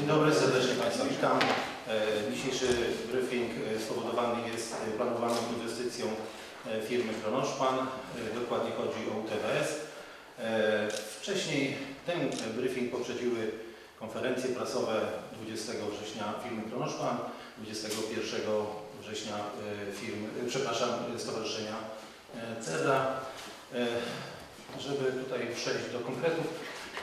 Dzień dobry, serdecznie Państwa witam. E, Dzisiejszy briefing e, spowodowany jest e, planowaną inwestycją firmy Kronoszpan. Dokładnie chodzi o UTWS. Wcześniej ten briefing poprzedziły konferencje prasowe 20 września firmy Kronoszpan, 21 września firmy, przepraszam, Stowarzyszenia CEDA. Żeby tutaj przejść do konkretów,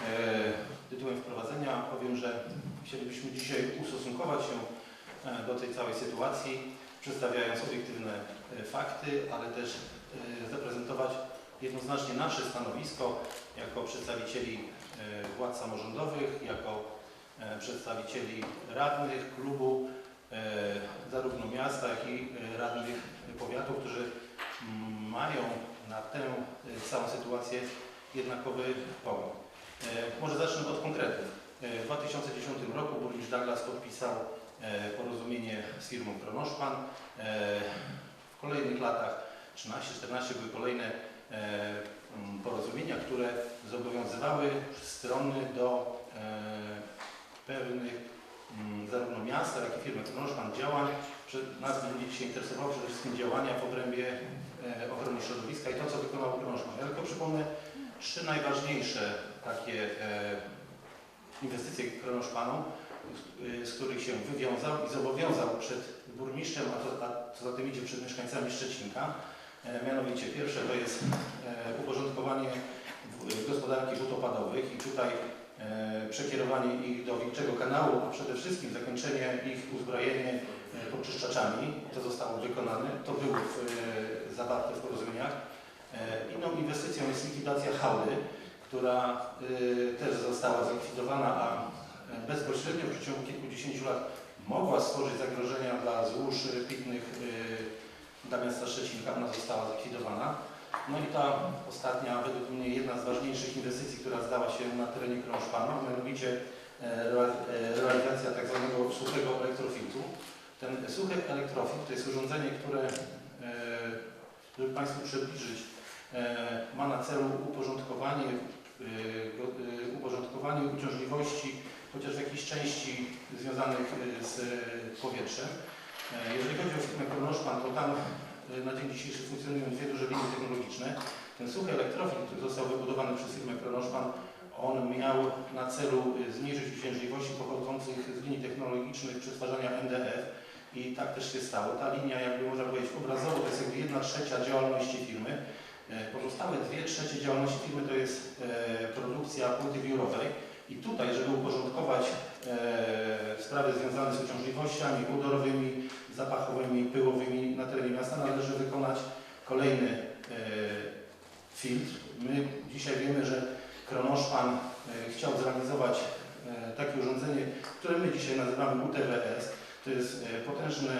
e, tytułem wprowadzenia powiem, że chcielibyśmy dzisiaj ustosunkować się e, do tej całej sytuacji, przedstawiając obiektywne e, fakty, ale też e, zaprezentować jednoznacznie nasze stanowisko jako przedstawicieli władz samorządowych, jako przedstawicieli radnych klubu, zarówno miasta, jak i radnych powiatu, którzy mm, mają na tę całą sytuację jednakowy pogląd. Może zacznę od konkretów. E, W 2010 roku burmistrz Douglas podpisał e, porozumienie z firmą Kronoszpan. E, W kolejnych latach 13-14 były kolejne porozumienia, które zobowiązywały strony do pewnych zarówno miasta, jak i firmy Kronoszpan działań. Nas będzie dzisiaj interesowało przede wszystkim działania w obrębie ochrony środowiska i to, co wykonał Kronoszpan. Ja tylko przypomnę trzy najważniejsze takie inwestycje Kronoszpanu, z, których się wywiązał i zobowiązał przed burmistrzem, a, to, a co za tym idzie przed mieszkańcami Szczecinka. E, mianowicie pierwsze to jest e, uporządkowanie gospodarki wód opadowych i tutaj e, przekierowanie ich do większego kanału, a przede wszystkim zakończenie ich uzbrojenie podczyszczaczami. To zostało wykonane, to było w, zawarte w porozumieniach. Inną inwestycją jest likwidacja hałdy, która y, też została zlikwidowana, a e, bezpośrednio w przeciągu kilkudziesięciu lat mogła stworzyć zagrożenia dla złóż pitnych y, dla miasta Szczecinka, ona została zlikwidowana. No i ta ostatnia, według mnie jedna z ważniejszych inwestycji, która zdała się na terenie Krążpanu, mianowicie e, e, realizacja tak zwanego suchego elektrofiltru. Ten suchy elektrofiltr to jest urządzenie, które, żeby Państwu przybliżyć, ma na celu uporządkowanie, e, e, uporządkowanie uciążliwości chociaż w jakiejś części związanych e, z e, powietrzem. E, Jeżeli chodzi o firmę Kronoszpan, to tam e, na dzień dzisiejszy funkcjonują dwie duże linie technologiczne. Ten suchy elektrofil, który został wybudowany przez firmę Kronoszpan, on miał na celu e, zmniejszyć uciążliwości pochodzących z linii technologicznych przetwarzania NDF i tak też się stało. Ta linia, jakby można powiedzieć obrazowo, to jest jakby jedna trzecia działalności firmy. E, Pozostałe dwie trzecie działalności firmy to jest e, produkcja płyty wiórowej i tutaj, żeby uporządkować e, sprawy związane z uciążliwościami odorowymi, zapachowymi, pyłowymi na terenie miasta należy wykonać kolejny filtr. My dzisiaj wiemy, że Kronoszpan chciał zrealizować takie urządzenie, które my dzisiaj nazywamy UTWS. To jest potężne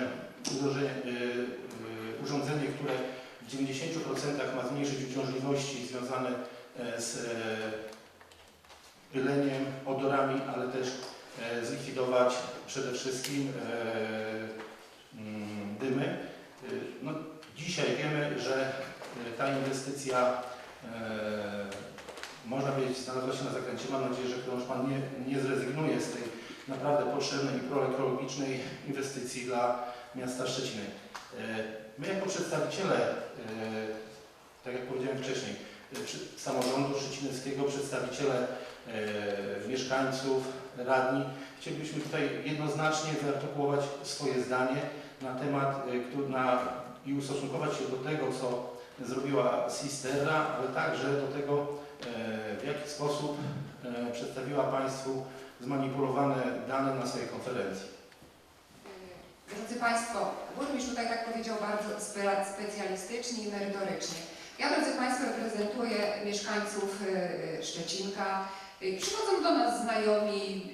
urządzenie które w 90% ma zmniejszyć uciążliwości związane e, z e, pyleniem, odorami, ale też e, zlikwidować przede wszystkim mm, dymy. No, dzisiaj wiemy, że ta inwestycja można powiedzieć znalazła się na zakręcie. Mam nadzieję, że Kronoszpan nie, nie zrezygnuje z tej naprawdę potrzebnej i proekologicznej inwestycji dla miasta Szczeciny. E, My jako przedstawiciele, e, tak jak powiedziałem wcześniej, e, samorządu szczecineckiego, przedstawiciele mieszkańców, radni, chcielibyśmy tutaj jednoznacznie wyartykułować swoje zdanie na temat na, i ustosunkować się do tego, co zrobiła Sisterra, ale także do tego, w jaki sposób przedstawiła Państwu zmanipulowane dane na swojej konferencji. Drodzy Państwo, burmistrz tutaj tak powiedział bardzo spe- specjalistycznie i merytorycznie. Ja, drodzy Państwo, reprezentuję mieszkańców y, y, Szczecinka. Y, Przychodzą do nas znajomi,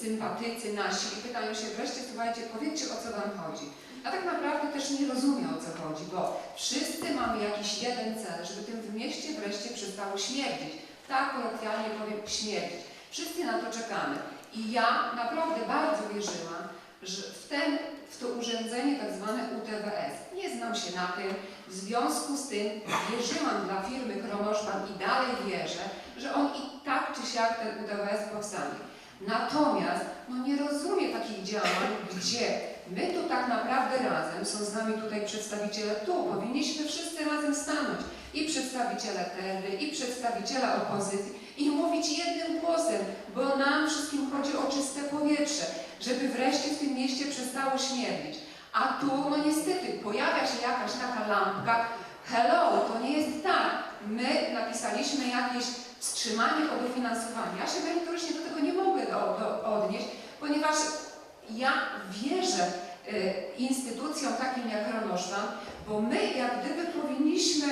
sympatycy nasi i pytają się wreszcie, słuchajcie, powiedzcie o co Wam chodzi. Ja tak naprawdę też nie rozumiem o co chodzi, bo wszyscy mamy jakiś jeden cel, żeby tym w mieście wreszcie przestało śmierdzić. Tak kolokwialnie powiem, śmierdzić. Wszyscy na to czekamy. I ja naprawdę bardzo wierzyłam, że w, ten, w to urządzenie tak zwane UTWS. Nie znam się na tym, w związku z tym wierzyłam dla firmy Kronoszpan i dalej wierzę, że on i tak czy siak ten UTWS powstanie. Natomiast no nie rozumiem, działań, gdzie my tu tak naprawdę razem, są z nami tutaj przedstawiciele tu, powinniśmy wszyscy razem stanąć i przedstawiciele TERY, i przedstawiciele opozycji i mówić jednym głosem, bo nam wszystkim chodzi o czyste powietrze, żeby wreszcie w tym mieście przestało śmierdzić. A tu, no niestety, pojawia się jakaś taka lampka, hello, to nie jest tak. My napisaliśmy jakieś wstrzymanie o dofinansowaniu. Ja się merytorycznie do tego nie mogę do, do, odnieść, ponieważ ja wierzę y, instytucjom takim jak Ranosztan, bo my jak gdyby powinniśmy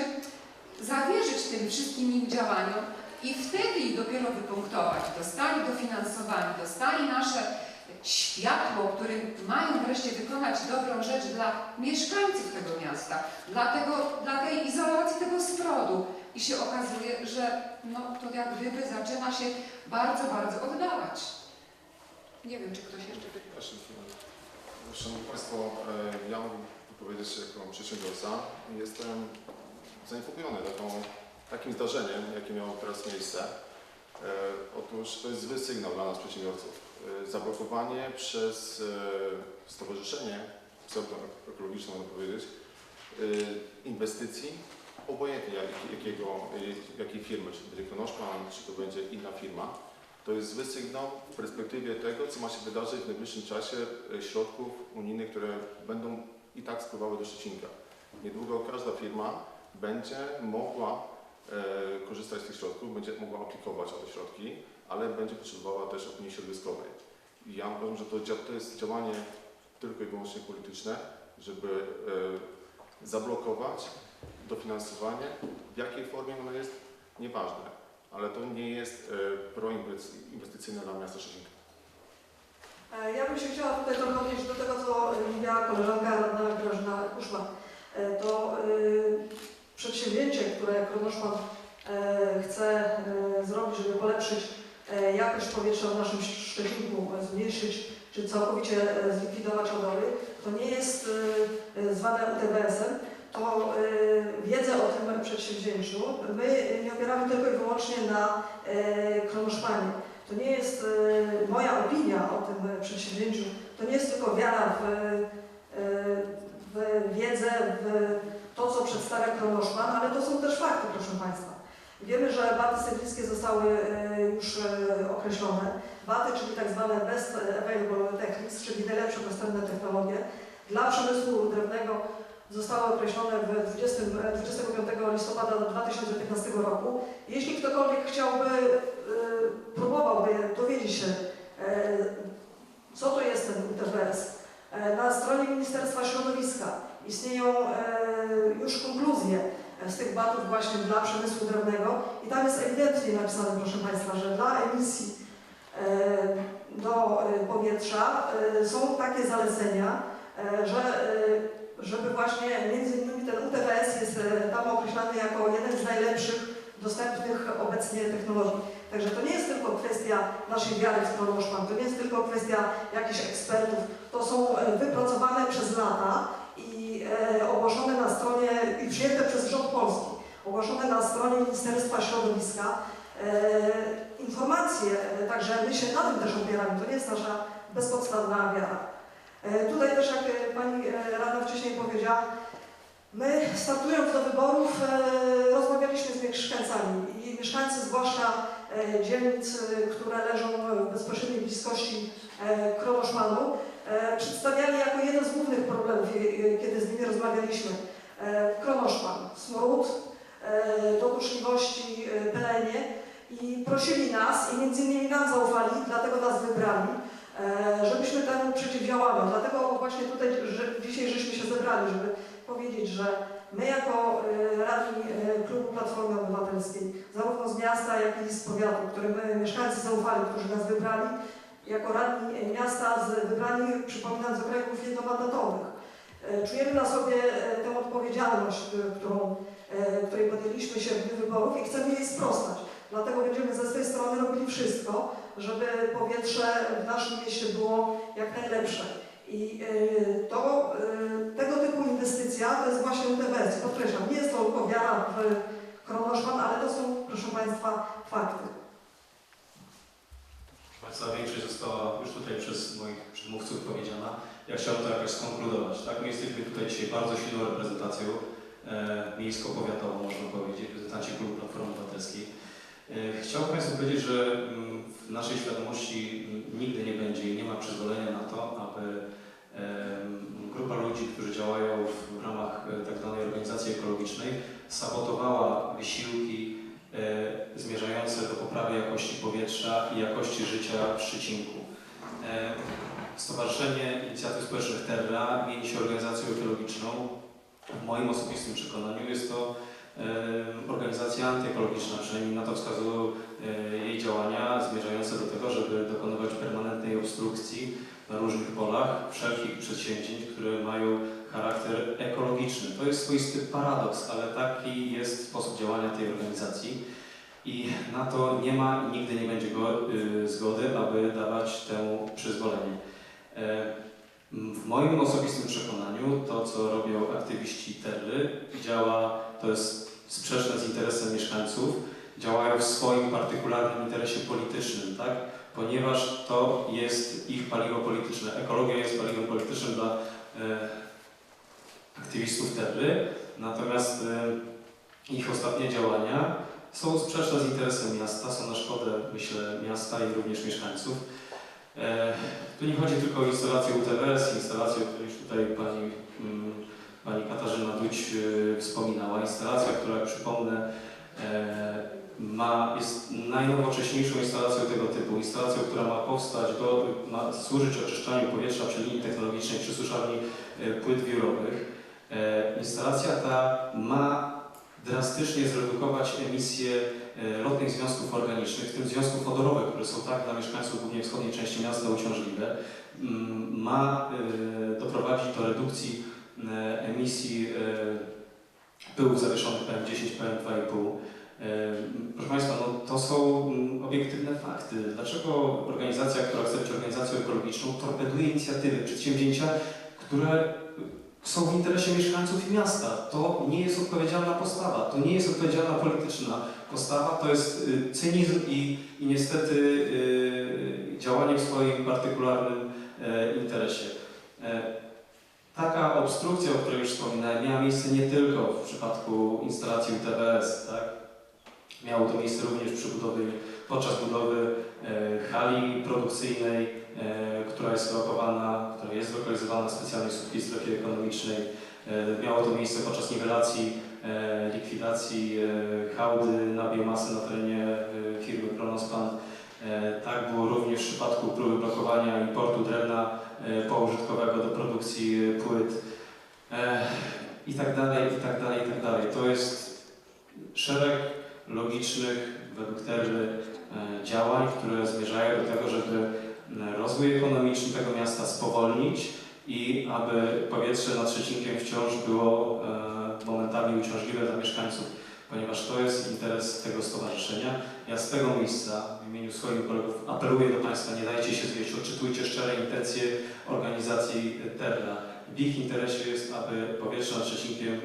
zawierzyć tym wszystkim ich działaniom i wtedy dopiero wypunktować. Dostali dofinansowanie, dostali nasze światło, którym mają wreszcie wykonać dobrą rzecz dla mieszkańców tego miasta, dla, tego, dla tej izolacji tego smrodu. I się okazuje, że no, to jak gdyby zaczyna się bardzo, bardzo oddalać. Nie wiem, czy ktoś jeszcze Szanowni Państwo, e, ja mogę powiedzieć jako przedsiębiorca, jestem zaniepokojony taką, takim zdarzeniem, jakie miało teraz miejsce. E, Otóż to jest zły sygnał dla nas przedsiębiorców. E, Zablokowanie przez e, stowarzyszenie pseudoekologiczne, można powiedzieć, e, inwestycji, obojętnie jak- jakiego, jakiej firmy, czy to będzie Kronoszpan, czy to będzie inna firma, to jest zły sygnał w perspektywie tego, co ma się wydarzyć w najbliższym czasie środków unijnych, które będą i tak spływały do Szczecinka. Niedługo każda firma będzie mogła korzystać z tych środków, będzie mogła aplikować o te środki, ale będzie potrzebowała też opinii środowiskowej. I ja uważam, że to, to jest działanie tylko i wyłącznie polityczne, żeby e, zablokować dofinansowanie. W jakiej formie ono jest, nieważne ale to nie jest e, proinwestycyjne dla miasta Szczecinka. E, Ja bym się chciała tutaj odnieść do tego, co mówiła koleżanka radna Grażyna Kuszma. E, To y, przedsięwzięcie, które Kronoszpan e, chce zrobić, żeby polepszyć jakość powietrza w naszym Szczecinku, e, zmniejszyć czy całkowicie e, zlikwidować odory, to nie jest e, e, zwane UTBS-em, to e, wiedzę o tym przedsięwzięciu my nie opieramy tylko i wyłącznie na e, Kronoszpanie. To nie jest e, moja opinia o tym e, przedsięwzięciu, to nie jest tylko wiara w, e, w wiedzę, w to, co przedstawia Kronoszpan, ale to są też fakty, proszę Państwa. Wiemy, że baty syglickie zostały e, już e, określone. Baty, czyli tak zwane Best Available Techniques, czyli najlepsze dostępne technologie dla przemysłu drewnego zostały określone w 20, 25 listopada 2015 roku. Jeśli ktokolwiek chciałby, e, próbowałby dowiedzieć się, e, co to jest ten UTBS, e, na stronie Ministerstwa Środowiska istnieją e, już konkluzje e, z tych batów właśnie dla przemysłu drewnego i tam jest ewidentnie napisane, proszę Państwa, że dla emisji e, do e, powietrza e, są takie zalecenia, e, że e, żeby właśnie między innymi ten UTBS jest e, tam określany jako jeden z najlepszych dostępnych obecnie technologii. Także to nie jest tylko kwestia naszej wiary w Kronoszpan, to nie jest tylko kwestia jakichś ekspertów, to są e, wypracowane przez lata e, ogłoszone na stronie i przyjęte przez rząd polski, ogłoszone na stronie Ministerstwa Środowiska e, informacje, e, także my się na tym też opieramy, to nie jest nasza bezpodstawna wiara. E, Tutaj też, jak e, Pani e, Rada wcześniej powiedziała, my startując do wyborów e, rozmawialiśmy z mieszkańcami i mieszkańcy, zwłaszcza e, dzielnic, e, które leżą w bezpośredniej bliskości e, Kronoszmanu, e, przedstawiali jako jeden z głównych problemów, e, e, kiedy z nimi rozmawialiśmy, e, Kronoszman, smród, e, dokuczliwości, e, pelenie i prosili nas i między innymi nam zaufali, dlatego nas wybrali, e, żebyśmy temu przeciwdziałali. Dlatego właśnie tutaj że dzisiaj żeśmy się zebrali, żeby powiedzieć, że my jako e, radni e, Klubu Platformy Obywatelskiej, zarówno z miasta, jak i z powiatu, którym e, mieszkańcy zaufali, którzy nas wybrali, jako radni miasta z wybrani, przypominam, z okręgów jednomandatowych, e, czujemy na sobie e, tę odpowiedzialność, e, którą, której podjęliśmy się w dniu wyborów i chcemy jej sprostać. Dlatego będziemy ze swojej strony robili wszystko, żeby powietrze w naszym mieście było jak najlepsze. I to, tego typu inwestycja to jest właśnie UTBS. Podkreślam, nie jest to tylko wiara w Kronoszpan, ale to są, proszę Państwa, fakty. Państwa, większość została już tutaj przez moich przedmówców powiedziana. jakoś skonkludować. Tak? My jesteśmy tutaj dzisiaj bardzo silną reprezentacją e, miejsko-powiatową, można powiedzieć, reprezentanci Klubu Platformy Obywatelskiej. E, Chciałbym Państwu powiedzieć, że mm, w naszej świadomości mm, nigdy nie będzie i nie ma przyzwolenia na to, aby grupa ludzi, którzy działają w ramach e, tak zwanej organizacji ekologicznej, sabotowała wysiłki zmierzające do poprawy jakości powietrza i jakości życia w Szczecinku. E, Stowarzyszenie Inicjatyw Społecznych Terra mieni się organizacją ekologiczną. W moim osobistym przekonaniu jest to e, organizacja antyekologiczna, przynajmniej na to wskazują e, jej działania zmierzające do tego, żeby dokonywać permanentnej obstrukcji na różnych polach wszelkich przedsięwzięć, które mają charakter ekologiczny. To jest swoisty paradoks, ale taki jest sposób działania tej organizacji i na to nie ma i nigdy nie będzie go, y, zgody, aby dawać temu przyzwolenie. E, w moim osobistym przekonaniu to, co robią aktywiści Terry, działa, to jest sprzeczne z interesem mieszkańców, działają w swoim partykularnym interesie politycznym, tak? Ponieważ to jest ich paliwo polityczne. Ekologia jest paliwem politycznym dla e, aktywistów Terry, natomiast e, ich ostatnie działania są sprzeczne z interesem miasta, są na szkodę, myślę, miasta i również mieszkańców. E, tu nie chodzi tylko o instalację UTWS, instalację, o której już tutaj pani, mm, pani Katarzyna Duć e, wspominała. Instalacja, która, przypomnę, e, ma, jest najnowocześniejszą instalacją tego typu. Instalacją, która ma powstać, do, ma służyć oczyszczaniu powietrza przy linii technologicznej, przy suszarni e, płyt wiórowych. E, Instalacja ta ma drastycznie zredukować emisję e, lotnych związków organicznych, w tym związków wodorowych, które są tak dla mieszkańców głównie wschodniej części miasta uciążliwe, Mm, ma doprowadzić do redukcji emisji pyłów zawieszonych PM10, PM2,5. E, Proszę Państwa, no to są mm, obiektywne fakty. Dlaczego organizacja, która chce być organizacją ekologiczną, torpeduje inicjatywy, przedsięwzięcia, które są w interesie mieszkańców i miasta? To nie jest odpowiedzialna postawa, to nie jest odpowiedzialna polityczna postawa, to jest y, cynizm i, i niestety y, działanie w swoim partykularnym e, interesie. E, Taka obstrukcja, o której już wspominałem, miała miejsce nie tylko w przypadku instalacji UTWS, tak? Miało to miejsce również przy budowie, podczas budowy e, hali produkcyjnej, e, która jest lokowana, która jest zlokalizowana w specjalnej słupskiej strefie ekonomicznej. E, miało to miejsce podczas niwelacji, likwidacji hałdy na biomasę na terenie firmy Kronospan. Tak było również w przypadku próby blokowania importu drewna poużytkowego do produkcji płyt i tak dalej, i tak dalej, i tak dalej. To jest szereg logicznych, według Terry, e, działań, które zmierzają do tego, żeby e, rozwój ekonomiczny tego miasta spowolnić i aby powietrze nad Szczecinkiem wciąż było e, momentami uciążliwe dla mieszkańców, ponieważ to jest interes tego stowarzyszenia. Ja z tego miejsca w imieniu swoich kolegów apeluję do Państwa, nie dajcie się zwieść, odczytujcie szczere intencje organizacji Terra. W ich interesie jest, aby powietrze nad Szczecinkiem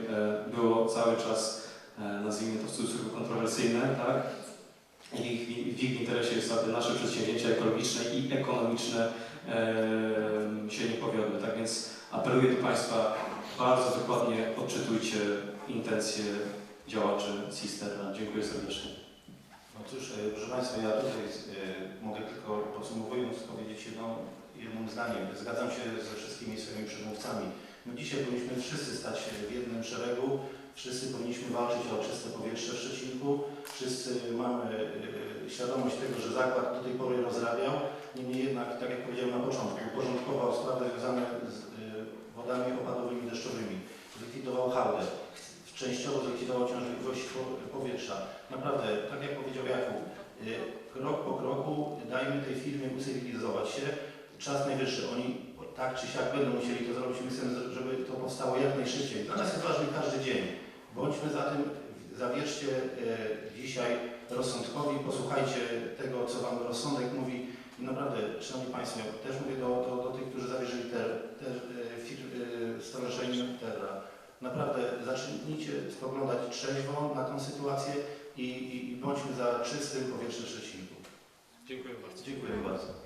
było cały czas, nazwijmy to w cudzysłowie, kontrowersyjne, tak? I ich, w ich interesie jest, aby nasze przedsięwzięcia ekologiczne i ekonomiczne e, się nie powiodły. Tak więc apeluję do Państwa, bardzo dokładnie odczytujcie intencje działaczy Cisterna. Dziękuję serdecznie. No cóż, e, proszę Państwa, ja tutaj e, mogę tylko podsumowując powiedzieć jedno, jednym zdaniem. Zgadzam się ze wszystkimi swoimi przedmówcami. My dzisiaj powinniśmy wszyscy stać w jednym szeregu, wszyscy powinniśmy walczyć o czyste powietrze w Szczecinku, wszyscy mamy e, świadomość tego, że zakład do tej pory rozrabiał, niemniej jednak, tak jak powiedziałem na początku, uporządkował sprawy związane z e, wodami opadowymi deszczowymi, zlikwidował hałdę, częściowo zlikwidował ciążliwość po- powietrza. Naprawdę, tak jak powiedział Jakub, krok po kroku dajmy tej firmie ucywilizować się. Czas najwyższy. Oni tak czy siak będą musieli to zrobić. My chcemy, żeby to powstało jak najszybciej. Dla nas jest ważny każdy dzień. Bądźmy za tym, zawierzcie y, dzisiaj rozsądkowi, posłuchajcie tego, co Wam rozsądek mówi. I naprawdę, Szanowni Państwo, też mówię do, do, do tych, którzy zawierzyli te, te y, fir, stowarzyszeniu Terra. Naprawdę zacznijcie spoglądać trzeźwo na tę sytuację i, i, i bądźmy za czystym powietrzem Szczecinku. Dziękuję bardzo. Dziękuję bardzo.